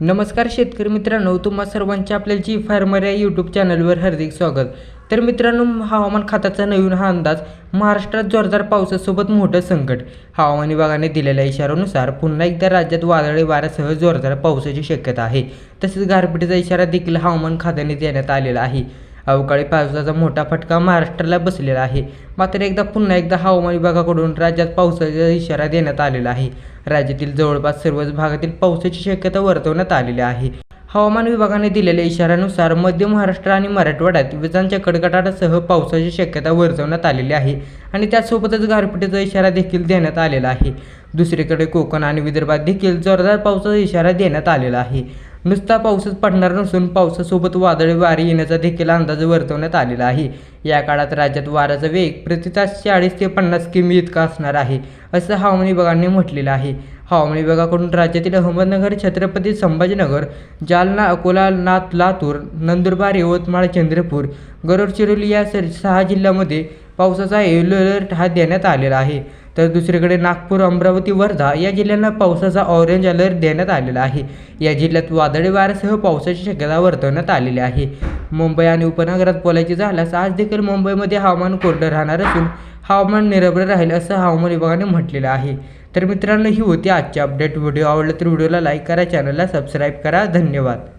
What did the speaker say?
नमस्कार शेतकरी मित्रांनो तुम्हा सर्वांचे आपल्या जी फार्मर या यूट्यूब चॅनलवर हार्दिक स्वागत. तर मित्रांनो हवामान खात्याचा नवीन हा अंदाज महाराष्ट्रात जोरदार पावसासोबत मोठं संकट. हवामान विभागाने दिलेल्या इशाऱ्यानुसार पुन्हा एकदा राज्यात वादळी वाऱ्यासह जोरदार पावसाची शक्यता आहे. तसेच गारपिटीचा इशारा देखील हवामान खात्याने देण्यात आलेला आहे. अवकाळी पावसाचा मोठा फटका महाराष्ट्राला बसलेला आहे. मात्र एकदा पुन्हा एकदा हवामान विभागाकडून राज्यात पावसाचा इशारा देण्यात आलेला आहे. राज्यातील जवळपास सर्वच भागातील पावसाची शक्यता वर्तवण्यात आलेली आहे. हवामान विभागाने दिलेल्या इशाऱ्यानुसार मध्य महाराष्ट्र आणि मराठवाड्यात विजांच्या कडकडाटासह पावसाची शक्यता वर्तवण्यात आलेली आहे आणि त्यासोबतच गारपिटीचा इशारा देखील देण्यात आलेला आहे. दुसरीकडे कोकण आणि विदर्भात देखील जोरदार पावसाचा इशारा देण्यात आलेला आहे. नुसता पाऊसच पडणार नसून पावसासोबत वादळी वारे येण्याचा देखील अंदाज वर्तवण्यात आलेला आहे. या काळात राज्यात वाऱ्याचा वेग प्रति तास चाळीस ते पन्नास किमी इतका असणार आहे असं हवामान विभागाने म्हटलेलं आहे. हवामान विभागाकडून राज्यातील अहमदनगर छत्रपती संभाजीनगर जालना अकोला नाथ लातूर नंदुरबार यवतमाळ चंद्रपूर गडचिरोली या सर सहा जिल्ह्यामध्ये पावसाचा येलो अलर्ट हा देण्यात आलेला आहे. तर दुसरीकडे नागपूर अमरावती वर्धा या जिल्ह्यांना पावसाचा ऑरेंज अलर्ट देण्यात आलेला आहे. या जिल्ह्यात वादळी वाऱ्यासह पावसाची शक्यता वर्तवण्यात आलेली आहे. मुंबई आणि उपनगरात बोलायचे झाल्यास आज देखील मुंबईमध्ये हवामान कोरडं राहणार असून हवामान निरभ्र राहील असं हवामान विभागाने म्हटलेलं आहे. तर मित्रांनो ही होती आजची अपडेट व्हिडिओ आवडला तर व्हिडिओला लाईक करा चॅनलला सबस्क्राईब करा. धन्यवाद.